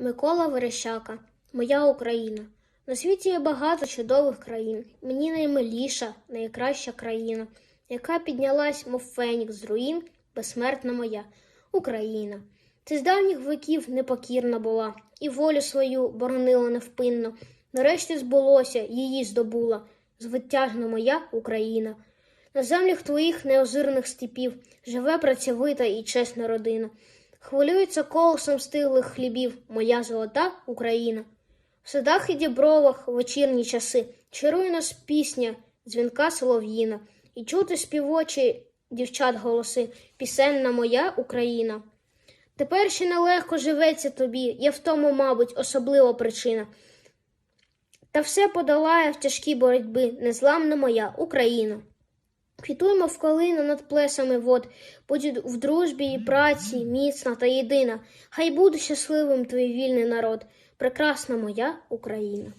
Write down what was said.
Микола Верещака, Моя Україна. На світі є багато чудових країн. Мені наймиліша, найкраща країна, яка піднялась, мов фенікс з руїн, безсмертна моя Україна. Ти з давніх веків непокірна була, і волю свою боронила невпинно. Нарешті збулося, її здобула, звитяжна моя Україна. На землях твоїх неозирних степів живе працьовита і чесна родина. Хвилюється колосом стиглих хлібів моя золота Україна. В садах і дібровах вечірні часи чарує нас пісня, дзвінка солов'їна, і чути співочі дівчат голоси, пісенна моя Україна. Тепер ще нелегко живеться тобі, є в тому, мабуть, особлива причина. Та все подолає в тяжкій боротьби незламна моя Україна. Квітуємо в калину над плесами вод, будь в дружбі і праці міцна та єдина. Хай буде щасливим твій вільний народ, прекрасна моя Україна.